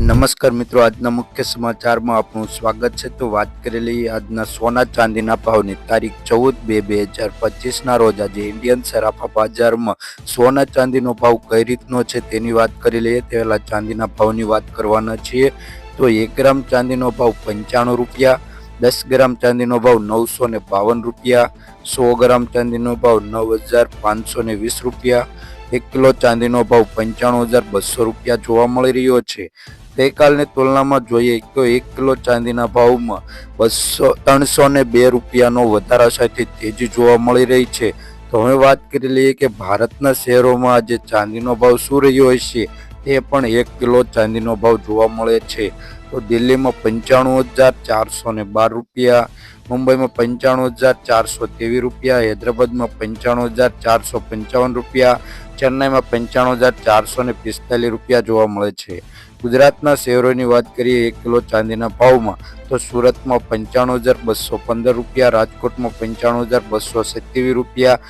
નમસ્કાર મિત્રો, આજના મુખ્ય સમાચારમાં આપનું સ્વાગત છે. તો વાત કરી લઈએ આજના સોના ચાંદીના ભાવની. તારીખ ચૌદ બે બે હજાર પચીસના રોજ આજે ઇન્ડિયન સરાફા બજારમાં સોના ચાંદીનો ભાવ કઈ રીતનો છે તેની વાત કરી લઈએ. તે પહેલાં ચાંદીના ભાવની વાત કરવાના છીએ. તો એક ગ્રામ ચાંદીનો ભાવ પંચાણું રૂપિયા, દસ ગ્રામ ચાંદીનો ભાવ નવસો ને બાવન રૂપિયા, સો ગ્રામ ચાંદીનો ભાવ નવ હજાર પાંચસો ને વીસ રૂપિયા, એક કિલો ચાંદીનો ભાવ પંચાણું હજાર બસો રૂપિયા જોવા મળી રહ્યો છે. ગઈકાલની તુલનામાં જોઈએ તો એક કિલો ચાંદીના ભાવમાં બસો, ત્રણસો ને બે રૂપિયાનો વધારા સાથે તેજી જોવા મળી રહી છે. તો હવે વાત કરી લઈએ કે ભારતના શહેરોમાં આજે ચાંદીનો ભાવ શું રહ્યો હશે તે પણ એક કિલો ચાંદીનો ભાવ જોવા મળે છે. તો દિલ્હીમાં પંચાણું હજાર ચારસો ને બાર રૂપિયા મુંબઈમાં પંચાણું હજાર ચારસો તેવીસ રૂપિયા, હૈદરાબાદમાં પંચાણું હજાર ચારસો પંચાવન રૂપિયા, ચેન્નાઈમાં પંચાણું હજાર ચારસો ને પિસ્તાલીસ રૂપિયા જોવા મળે છે. ગુજરાતના શહેરોની વાત કરીએ, એક કિલો ચાંદીના ભાવમાં, તો સુરતમાં પંચાણું હજાર બસો પંદર રૂપિયા, રાજકોટમાં પંચાણું હજાર બસો સત્યાવીસ રૂપિયા,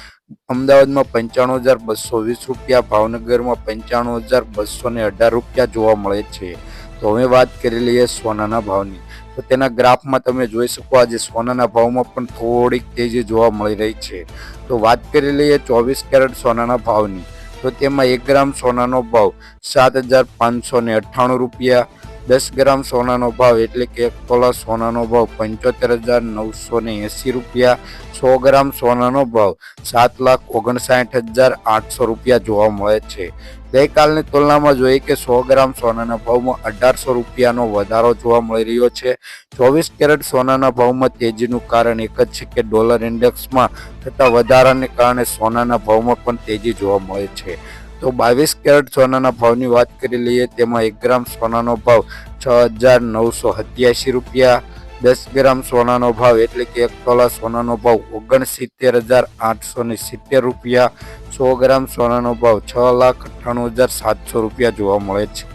અમદાવાદમાં પંચાણું હજાર બસો વીસ રૂપિયા, ભાવનગરમાં પંચાણું હજાર બસો ને અઢાર રૂપિયા જોવા મળે છે. તો હવે વાત કરી લઈએ સોનાના ભાવની. તો તેના ગ્રાફમાં તમે જોઈ શકો આજે સોનાના ભાવમાં પણ થોડીક તેજી જોવા મળી રહી છે. તો વાત કરી લઈએ ચોવીસ કેરેટ સોનાના ભાવની. તો તેમાં એક ગ્રામ સોનાનો ભાવ સાત હજાર પાંચસો અઠ્ઠાણું રૂપિયા દસ ગ્રામ સોનાનો ભાવ એટલે કે એક તોલા સોનાનો ભાવ પંચોતેર હજાર નવસો ને એંસી રૂપિયા, સો ગ્રામ સોનાનો ભાવ સાત લાખ ઓગણસાઠ હજાર આઠસો રૂપિયા જોવા મળે છે. ગઈકાલની તુલનામાં જોઈએ કે સો ગ્રામ સોનાના ભાવમાં અઢારસો રૂપિયાનો વધારો જોવા મળી રહ્યો છે. ચોવીસ કેરેટ સોનાના ભાવમાં તેજીનું કારણ એક જ છે કે ડોલર ઇન્ડેક્સમાં થતા વધારાને કારણે સોનાના ભાવમાં પણ તેજી જોવા મળે છે. તો બાવીસ કેરેટ સોનાના ભાવની વાત કરી લઈએ, તેમાં એક ગ્રામ સોનાનો ભાવ છ હજાર નવસો સત્યાસી રૂપિયા, દસ ગ્રામ સોનાનો ભાવ એટલે કે એક તોલા સોનાનો ભાવ ઓગણસિત્તેર હજાર આઠસો ને સિત્તેર રૂપિયા, સો ગ્રામ સોનાનો ભાવ છ લાખ અઠ્ઠાણું હજાર સાતસો રૂપિયા જોવા મળે છે.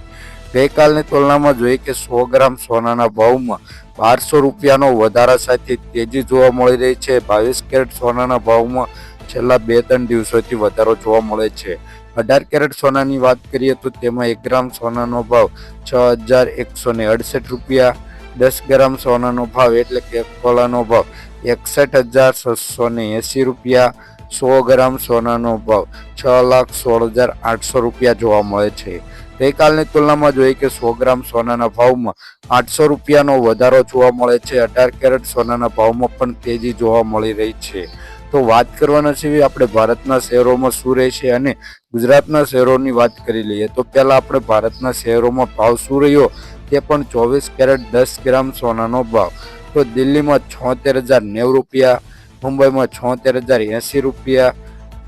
ગઈકાલની તુલનામાં જોઈએ કે સો ગ્રામ સોનાના ભાવમાં બારસો રૂપિયાનો વધારા સાથે તેજી જોવા મળી રહી છે. બાવીસ કેરેટ સોનાના ભાવમાં છેલ્લા બે ત્રણ દિવસોથી વધારો જોવા મળે છે. અઢાર કેરેટ સોનાની વાત કરીએ તો તેમાં એક ગ્રામ સોનાનો ભાવ છ હજાર એકસો ને અડસઠ રૂપિયા, દસ ગ્રામ સોનાનો ભાવ એટલે કે તોલાનો ભાવ એકસઠ હજાર છસો ને એંસી રૂપિયા, સો ગ્રામ સોનાનો ભાવ છ લાખ સોળ હજાર આઠસો રૂપિયા જોવા મળે છે. ગઈકાલની તુલનામાં જોઈએ કે સો ગ્રામ સોનાના ભાવમાં આઠસો રૂપિયાનો વધારો જોવા મળે છે. અઢાર કેરેટ સોનાના ભાવમાં પણ તેજી જોવા મળી રહી છે. તો વાત કરવાના છે આપણે ભારતના શહેરોમાં શું રહેશે અને ગુજરાતના શહેરોની વાત કરી લઈએ તો પહેલાં આપણે ભારતના શહેરોમાં ભાવ શું રહ્યો તે પણ ચોવીસ કેરેટ દસ ગ્રામ સોનાનો ભાવ. તો દિલ્હીમાં છોતેર હજાર નેવું રૂપિયા, મુંબઈમાં છોતેર હજાર એંસી રૂપિયા,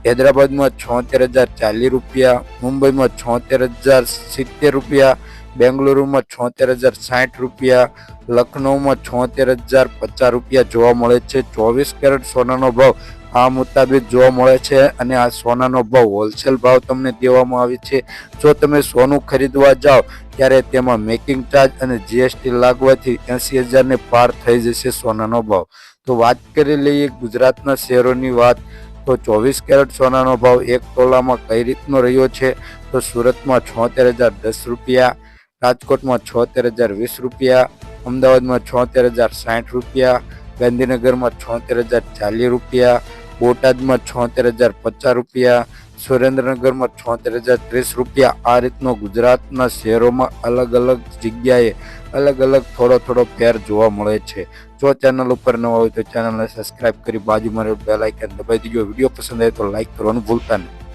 હૈદરાબાદમાં છોતેર હજાર ચાલીસ રૂપિયા, મુંબઈમાં છોતેર હજાર સિત્તેર રૂપિયા, બેંગલુરુમાં છોતેર હજાર સાઠ રૂપિયા લખનૌમાં છોતેર હજાર પચાસ રૂપિયા જોવા મળે છે. ચોવીસ કેરેટ સોનાનો ભાવ આ મુતાબિક જોવા મળે છે અને આ સોનાનો ભાવ હોલસેલ ભાવ તમને દેવામાં આવે છે. જો તમે સોનું ખરીદવા જાઓ ત્યારે તેમાં મેકિંગ ચાર્જ અને જીએસટી લાગવાથી એંસી હજારને પાર થઈ જશે સોનાનો ભાવ. તો વાત કરી લઈએ ગુજરાતના શહેરોની વાત, તો ચોવીસ કેરેટ સોનાનો ભાવ એક તોલામાં કઈ રીતનો રહ્યો છે? તો સુરતમાં છોતેર હજાર દસ રૂપિયા, રાજકોટમાં છોતેર હજાર વીસ રૂપિયા અમદાવાદમાં છોતેર હજાર સાઠ રૂપિયા, ગાંધીનગરમાં છોતેર હજાર ચાલીસ રૂપિયા, બોટાદમાં છોતેર હજાર પચાસ રૂપિયા, સુરેન્દ્રનગરમાં છોતેર હજાર ત્રીસ રૂપિયા. આ રીતનો ગુજરાતના શહેરોમાં અલગ અલગ જગ્યાએ અલગ અલગ થોડો થોડો ફેર જોવા મળે છે. જો ચેનલ ઉપર ન હોય તો ચેનલને સબસ્ક્રાઇબ કરી બાજુમાં બેલ આઇકન દબાવી દીજો. વીડિયો પસંદ આવે તો લાઇક કરવાનું ભૂલતા નહીં.